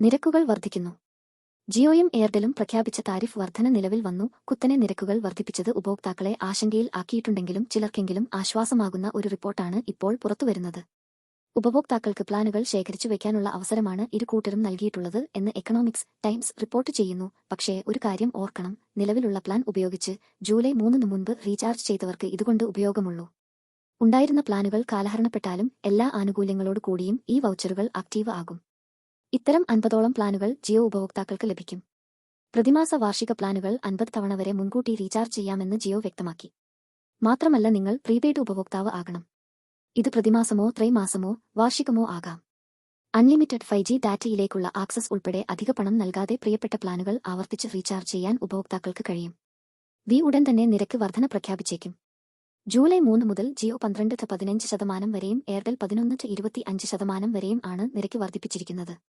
നിരക്കുകൾ വർദ്ധിക്കുന്നു. ജിയോയും എയർടെലും പ്രഖ്യാപിച്ച താരിഫ് വർധന നിലവിൽ വന്നു. കുത്തനെ നിരക്കുകൾ വർദ്ധിപ്പിച്ചത് ഉപഭോക്താക്കളെ ആശങ്കയിൽ ആക്കിയിട്ടുണ്ടെങ്കിലും ചിലർക്കെങ്കിലും ആശ്വാസമാകുന്ന ഒരു റിപ്പോർട്ടാണ് ഇപ്പോൾ പുറത്തുവരുന്നത്. ഉപഭോക്താക്കൾക്ക് പ്ലാനുകൾ ശേഖരിച്ചു വയ്ക്കാനുള്ള അവസരമാണ് ഇരു കൂട്ടരും നൽകിയിട്ടുള്ളത് എന്ന് എക്കണോമിക്സ് ടൈംസ് റിപ്പോർട്ട് ചെയ്യുന്നു. പക്ഷേ ഒരു കാര്യം ഓർക്കണം. നിലവിലുള്ള പ്ലാൻ ഉപയോഗിച്ച് ജൂലൈ മൂന്നിന് മുൻപ് റീചാർജ് ചെയ്തവർക്ക് ഇതുകൊണ്ട് ഉപയോഗമുള്ളൂ. ഉണ്ടായിരുന്ന പ്ലാനുകൾ കാലഹരണപ്പെട്ടാലും എല്ലാ ആനുകൂല്യങ്ങളോട് കൂടിയും ഈ വൗച്ചറുകൾ ആക്റ്റീവ് ആകും. ഇത്തരം അൻപതോളം പ്ലാനുകൾ ജിയോ ഉപഭോക്താക്കൾക്ക് ലഭിക്കും. പ്രതിമാസ വാർഷിക പ്ലാനുകൾ അൻപത് തവണ വരെ മുൻകൂട്ടി റീചാർജ് ചെയ്യാമെന്ന് ജിയോ വ്യക്തമാക്കി. മാത്രമല്ല നിങ്ങൾ പ്രീപെയ്ഡ് ഉപഭോക്താവ് ആകണം. ഇത് പ്രതിമാസമോ ത്രൈമാസമോ വാർഷികമോ ആകാം. അൺലിമിറ്റഡ് ഫൈവ് ജി ഡാറ്റയിലേക്കുള്ള ആക്സസ് ഉൾപ്പെടെ അധിക പണം നൽകാതെ പ്രിയപ്പെട്ട പ്ലാനുകൾ ആവർത്തിച്ച് റീചാർജ് ചെയ്യാൻ ഉപഭോക്താക്കൾക്ക് കഴിയും. വി ഉടൻ തന്നെ നിരക്ക് വർധന പ്രഖ്യാപിച്ചേക്കും. ജൂലൈ മൂന്ന് മുതൽ ജിയോ പന്ത്രണ്ട് പതിനഞ്ച് ശതമാനം വരെയും എയർടെൽ പതിനൊന്ന് ഇരുപത്തി അഞ്ച് ശതമാനം വരെയും ആണ് നിരക്ക് വർദ്ധിപ്പിച്ചിരിക്കുന്നത്.